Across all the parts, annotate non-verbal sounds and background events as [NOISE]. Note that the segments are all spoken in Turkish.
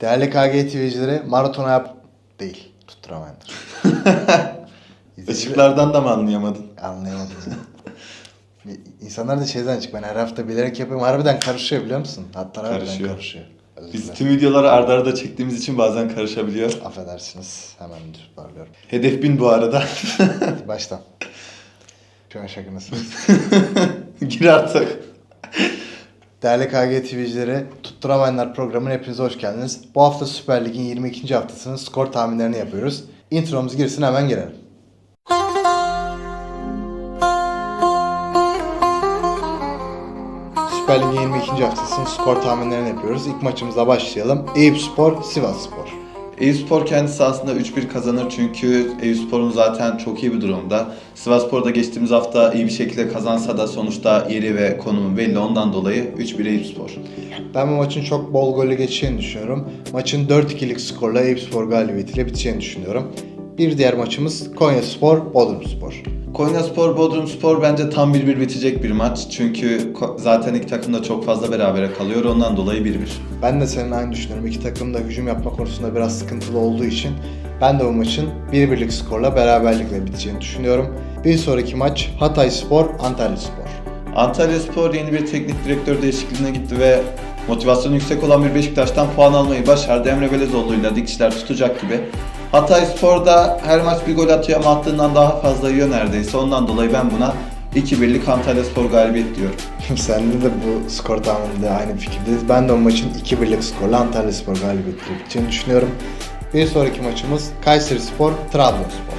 Değerli KG TV'cileri maratona yap... Değil. Tutturamayındır. [LAUGHS] Işıklardan da mı anlayamadın? Anlayamadım. ya. İnsanlar da şeyden çık. Ben her hafta bilerek yapıyorum. Harbiden karışıyor biliyor musun? Hatta Karışıyor. karışıyor. Özür Biz tüm videoları arda arda çektiğimiz için bazen karışabiliyor. Affedersiniz. Hemen toparlıyorum. Hedef bin bu arada. [LAUGHS] Baştan. Şu an şakınız. [LAUGHS] Gir artık. Değerli KG TV'cileri, Tutturamayanlar programına hepiniz hoş geldiniz. Bu hafta Süper Lig'in 22. haftasının skor tahminlerini yapıyoruz. Intromuz girsin hemen girelim. Süper Lig'in 22. haftasının skor tahminlerini yapıyoruz. İlk maçımıza başlayalım. Eyüp Spor, Sivas Spor. Eyüpspor kendisi aslında 3-1 kazanır çünkü Eyüpspor'un zaten çok iyi bir durumda. Sivasspor da geçtiğimiz hafta iyi bir şekilde kazansa da sonuçta yeri ve konumu belli ondan dolayı 3-1 Eyüpspor. Ben bu maçın çok bol gollü geçeceğini düşünüyorum. Maçın 4-2'lik skorla Eyüp Spor galibiyetiyle biteceğini düşünüyorum. Bir diğer maçımız Konya Spor, Bodrum Spor. Konyaspor, Bodrumspor bence tam 1-1 bitecek bir maç. Çünkü zaten iki takım da çok fazla berabere kalıyor. Ondan dolayı 1-1. Ben de senin aynı düşünüyorum. İki takım da hücum yapma konusunda biraz sıkıntılı olduğu için ben de bu maçın 1-1'lik skorla beraberlikle biteceğini düşünüyorum. Bir sonraki maç Hatay Spor, Antalya Spor. Antalya Spor yeni bir teknik direktör değişikliğine gitti ve motivasyonu yüksek olan bir Beşiktaş'tan puan almayı başardı. Emre Belezoğlu'yla dikişler tutacak gibi. Hatay Spor da her maç bir gol atıyor ama attığından daha fazla yiyor neredeyse. Ondan dolayı ben buna 2-1'lik Antalya Spor galibiyet diyorum. [LAUGHS] Seninle de bu skor tahmininde aynı fikirdeyiz. Ben de o maçın 2-1'lik skorla Antalya Spor galibiyetiyle biteceğini düşünüyorum. Bir sonraki maçımız Kayseri Spor, Trabzonspor.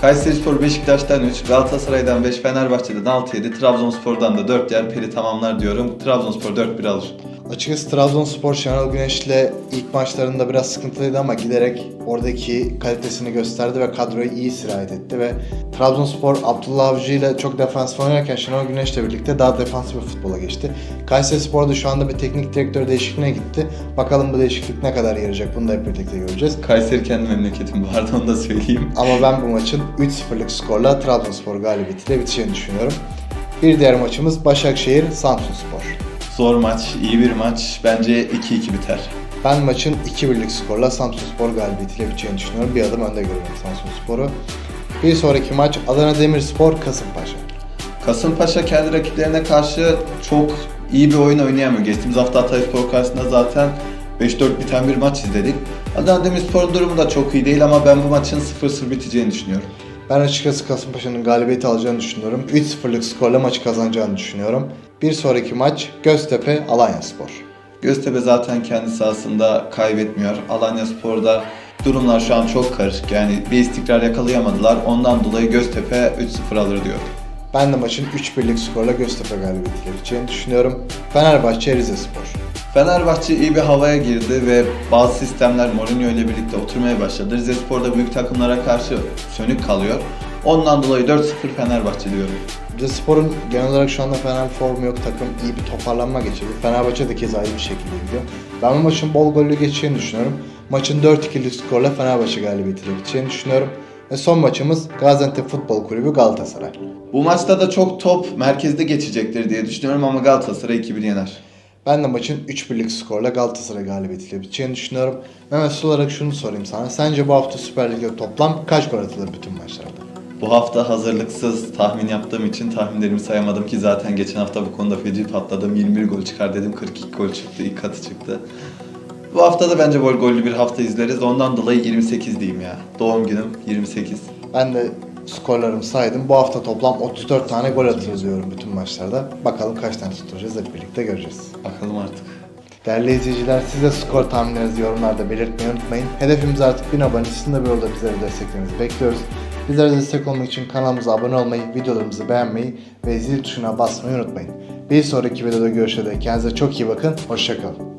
Kayserispor Beşiktaş'tan 3, Galatasaray'dan 5, Fenerbahçe'den 6 7, Trabzonspor'dan da 4 yer peri tamamlar diyorum. Trabzonspor 4-1 alır. Açıkçası Trabzonspor Şenol Güneş'le ilk maçlarında biraz sıkıntılıydı ama giderek oradaki kalitesini gösterdi ve kadroyu iyi sirayet etti ve Trabzonspor Abdullah Avcı ile çok defans oynarken Şenol Güneş'le birlikte daha defansif bir futbola geçti. Kayserispor da şu anda bir teknik direktör değişikliğine gitti. Bakalım bu değişiklik ne kadar yarayacak bunu da hep birlikte göreceğiz. Kayseri kendi memleketim bu arada onu da söyleyeyim. Ama ben bu maçın 3-0'lık skorla Trabzonspor galibiyetiyle biteceğini düşünüyorum. Bir diğer maçımız Başakşehir Samsunspor. Zor maç, iyi bir maç. Bence 2-2 biter. Ben maçın 2-1'lik skorla Samsunspor galibiyetiyle biteceğini düşünüyorum. Bir adım önde görüyorum Samsunspor'u. Bir sonraki maç Adana Demirspor Kasımpaşa. Kasımpaşa kendi rakiplerine karşı çok iyi bir oyun oynayamıyor. Geçtiğimiz hafta Hatayspor karşısında zaten 5-4 biten bir maç izledik. Adana Demirspor'un durumu da çok iyi değil ama ben bu maçın 0-0 biteceğini düşünüyorum. Ben açıkçası Kasımpaşa'nın galibiyeti alacağını düşünüyorum. 3-0'lık skorla maçı kazanacağını düşünüyorum. Bir sonraki maç Göztepe Alanyaspor. Göztepe zaten kendi sahasında kaybetmiyor. Alanya Spor'da durumlar şu an çok karışık. Yani bir istikrar yakalayamadılar. Ondan dolayı Göztepe 3-0 alır diyor. Ben de maçın 3-1'lik skorla Göztepe galibiyetiyle biteceğini düşünüyorum. Fenerbahçe Rizespor. Fenerbahçe iyi bir havaya girdi ve bazı sistemler Mourinho ile birlikte oturmaya başladı. Rizespor da büyük takımlara karşı sönük kalıyor. Ondan dolayı 4-0 Fenerbahçe diyorum. Rizespor'un genel olarak şu anda fena bir formu yok. Takım iyi bir toparlanma geçirdi. Fenerbahçe de keza iyi bir şekilde gidiyor. Ben bu maçın bol gollü geçeceğini düşünüyorum. Maçın 4-2'lik skorla Fenerbahçe galibiyetiyle biteceğini düşünüyorum. Ve son maçımız Gaziantep Futbol Kulübü Galatasaray. Bu maçta da çok top merkezde geçecektir diye düşünüyorum ama Galatasaray 2-1 yener. Ben de maçın 3-1'lik skorla Galatasaray galibiyetiyle biteceğini düşünüyorum. Mehmet olarak şunu sorayım sana. Sence bu hafta Süper Lig'de toplam kaç gol atılır bütün maçlarda? Bu hafta hazırlıksız tahmin yaptığım için tahminlerimi sayamadım ki zaten geçen hafta bu konuda feci patladım. 21 gol çıkar dedim 42 gol çıktı ilk katı çıktı. Bu hafta da bence bol gollü bir hafta izleriz. Ondan dolayı 28 diyeyim ya. Doğum günüm 28. Ben de skorlarımı saydım. Bu hafta toplam 34 tane gol atılır diyorum bütün maçlarda. Bakalım kaç tane tutturacağız hep birlikte göreceğiz. Bakalım artık. Değerli izleyiciler siz de skor tahminlerinizi yorumlarda belirtmeyi unutmayın. Hedefimiz artık 1000 abone. Sizin de bir yolda bizlere desteklerinizi bekliyoruz. Bizlere destek olmak için kanalımıza abone olmayı, videolarımızı beğenmeyi ve zil tuşuna basmayı unutmayın. Bir sonraki videoda görüşene dek kendinize çok iyi bakın. Hoşçakalın.